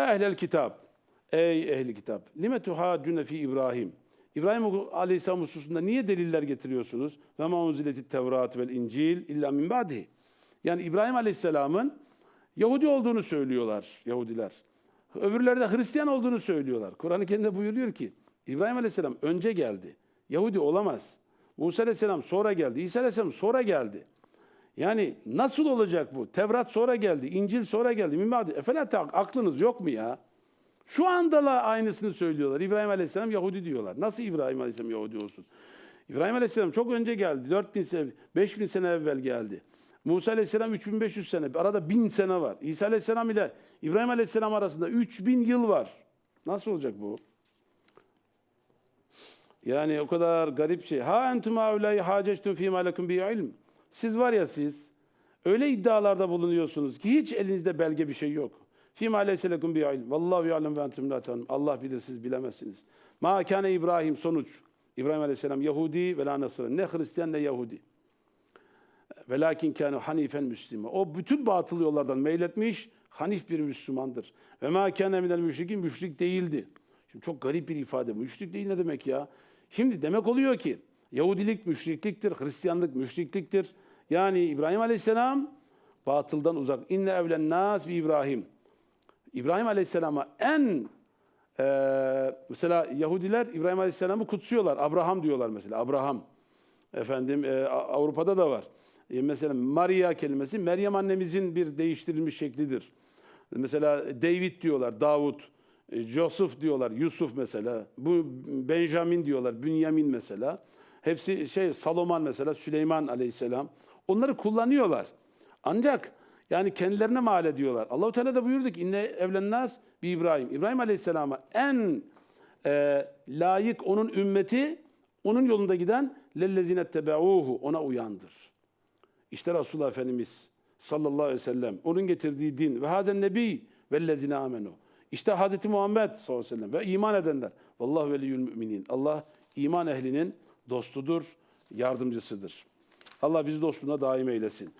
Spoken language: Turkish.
Ya ehlel kitap. Ey ehli kitap. Lime tuhaccune fi İbrahim. İbrahim Aleyhisselam hususunda niye deliller getiriyorsunuz? Ve ma unzileti Tevrat vel İncil illa min ba'dihi. Yani İbrahim Aleyhisselam'ın Yahudi olduğunu söylüyorlar Yahudiler. Öbürleri de Hristiyan olduğunu söylüyorlar. Kur'an-ı Kerim'de buyuruyor ki İbrahim Aleyhisselam önce geldi. Yahudi olamaz. Musa Aleyhisselam sonra geldi. İsa Aleyhisselam sonra geldi. Yani nasıl olacak bu? Tevrat sonra geldi, İncil sonra geldi. Mimbadi, efela aklınız yok mu ya? Şu anda da aynısını söylüyorlar. İbrahim Aleyhisselam Yahudi diyorlar. Nasıl İbrahim Aleyhisselam Yahudi olsun? İbrahim Aleyhisselam çok önce geldi. 4000 sene, 5000 sene evvel geldi. Musa Aleyhisselam 3500 sene. Arada 1000 sene var. İsa Aleyhisselam ile İbrahim Aleyhisselam arasında 3000 yıl var. Nasıl olacak bu? Yani o kadar garip şey. Ha entum haulâi hâceçtüm fîmâ lekum bi ilm. Siz var ya siz öyle iddialarda bulunuyorsunuz ki hiç elinizde belge bir şey yok. Fîmâ leyse lekum bi ilm. Vallahu ya'lem ve entum ta'lem. Allah bilir siz bilemezsiniz. Ma kâne İbrahim sonuç. İbrahim Aleyhisselam Yahudi ve la Nasırı. Ne Hristiyan ne Yahudi. Velakin kâne hanifen müslime. O bütün batıl yollardan meyletmiş, hanif bir Müslümandır. Ve ma kâne minel müşrikin müşrik değildi. Şimdi çok garip bir ifade. Müşrik değil ne demek ya? Şimdi demek oluyor ki Yahudilik müşrikliktir, Hristiyanlık müşrikliktir. Yani İbrahim Aleyhisselam batıldan uzak. İnne evlen nas bi İbrahim. İbrahim Aleyhisselam'a en eee, mesela Yahudiler İbrahim Aleyhisselam'ı kutsuyorlar. Abraham diyorlar mesela. Abraham. Efendim A- Avrupa'da da var. E, mesela Maria kelimesi Meryem annemizin bir değiştirilmiş şeklidir. Mesela David diyorlar, Davut. E, Joseph diyorlar, Yusuf mesela. Bu Benjamin diyorlar, Bünyamin mesela. Hepsi şey Salomon mesela, Süleyman aleyhisselam. Onları kullanıyorlar. Ancak yani kendilerine mal ediyorlar. Allahu Teala da buyurdu ki inne evlennaz bi İbrahim. İbrahim Aleyhisselam'a en e, layık onun ümmeti onun yolunda giden lellezine tebauhu ona uyandır. İşte Resulullah Efendimiz sallallahu aleyhi ve sellem onun getirdiği din ve hazen nebi vellezine amenu. İşte Hz. Muhammed sallallahu aleyhi ve sellem ve iman edenler. Vallahu veliyyül müminin. Allah iman ehlinin dostudur, yardımcısıdır. Allah bizi dostluğuna daim eylesin.